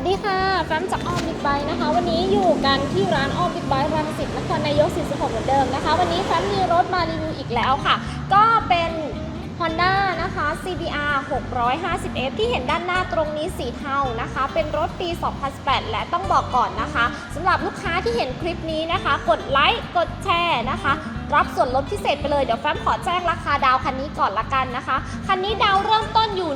วัสดีค่ะ แฟมจากอ้อมบิ๊กไบค์นะคะ วันนี้อยู่กันที่ร้านอ้อมบิ๊กไบค์รังสิตนครนายก 46 เหมือนเดิมนะคะ วันนี้แฟมมีรถมารีวิวอีกแล้วค่ะ ก็เป็น Honda นะคะ CBR 650F ที่เห็นด้านหน้าตรงนี้สีเทานะคะ เป็นรถปี 2018 และต้องบอกก่อนนะคะสำหรับลูกค้าที่เห็นคลิปนี้นะคะ กดไลค์กดแชร์นะคะรับส่วนลดพิเศษไปเลย เดี๋ยวแฟ้มขอแจ้งราคาดาวคันนี้ก่อนละกันนะคะ คันนี้ดาวเริ่มต้นอยู่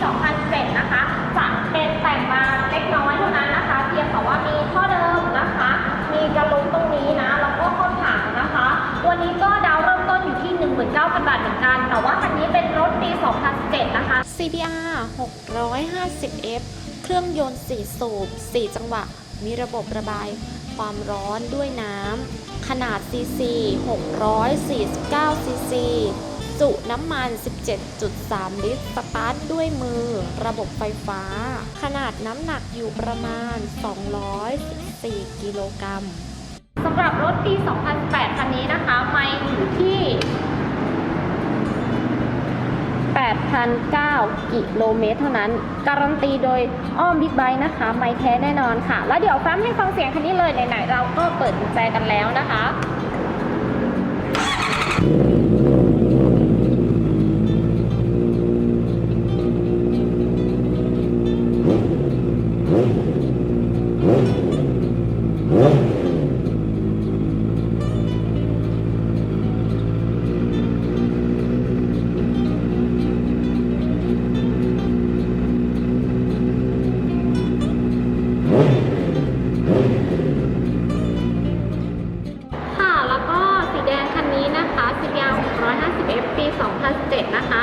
2007 นะคะจะเป็นแต่งมาเล็กน้อยเท่านั้นนะคะ เพียงแต่ว่ามีท่อเดิมนะคะ มีกระลุงตรงนี้นะ แล้วก็ข้อถังนะคะตัวนี้ก็ดาวเริ่มต้นอยู่ที่ 19,000 บาทเหมือนกัน แต่ว่าคันนี้เป็นรถปี 2017นะคะ CBR 650F เครื่องยนต์ 4 สูบ 4 จังหวะ มีระบบระบายความร้อนด้วยน้ำ ขนาด cc 649 cc จุน้ำมัน 17.3 ลิตร สตาร์ทด้วยมือ ระบบไฟฟ้า ขนาดน้ำหนักอยู่ประมาณ204กิโลกรัมสำหรับรถปี 2008 คันนี้นะคะ ไม่อยู่ที่ 8,009 กิโลเมตรเท่านั้น การันตีโดยอ้อมบิ๊กไบค์นะคะ ไม่แท้แน่นอนค่ะ แล้วเดี๋ยวแฟ้มให้ฟังเสียงคันนี้เลยไหนๆเราก็เปิดกุญแจกันแล้วนะคะ ค่ะแล้วก็สีแดงคันนี้นะคะ CBR 650F ปี 2007 นะคะ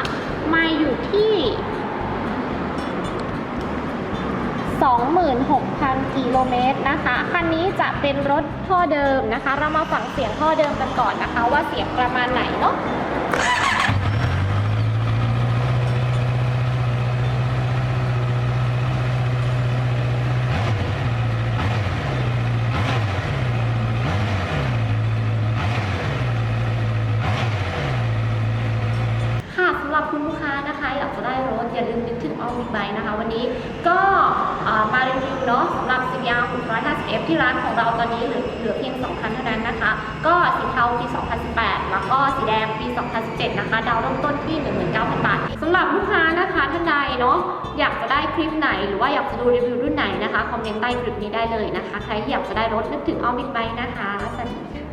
มาอยู่ที่ 26,000 กิโลเมตรนะคะ คันนี้จะเป็นรถท่อเดิมนะคะ เรามาฟังเสียงท่อเดิมกันก่อนนะคะ ว่าเสียงประมาณไหนเนาะค่ะสำหรับคุณลูกค้านะคะ อยากจะได้รถ อย่าลืมนึกถึงออมบิ๊กไบค์นะคะ วันนี้ก็มารีวิวเนาะสำหรับ CBR 650F ที่ร้านของเราตอนนี้เหลือเหลือเพียง 2 คันเท่านั้นนะคะ ก็สีเทาปี 2018 แล้วก็สีแดงปี 2017 นะคะ ดาวเริ่มต้นที่ 19,000 บาทสำหรับลูกค้านะคะท่านใดเนาะอยากจะได้คลิปไหนหรือว่าอยากจะดูรีวิวรุ่นไหนนะคะ คอมเมนต์ใต้คลิปนี้ได้เลยนะคะ ใครที่อยากจะได้รถนึกถึงออมบิ๊กไบค์นะคะสวัสดี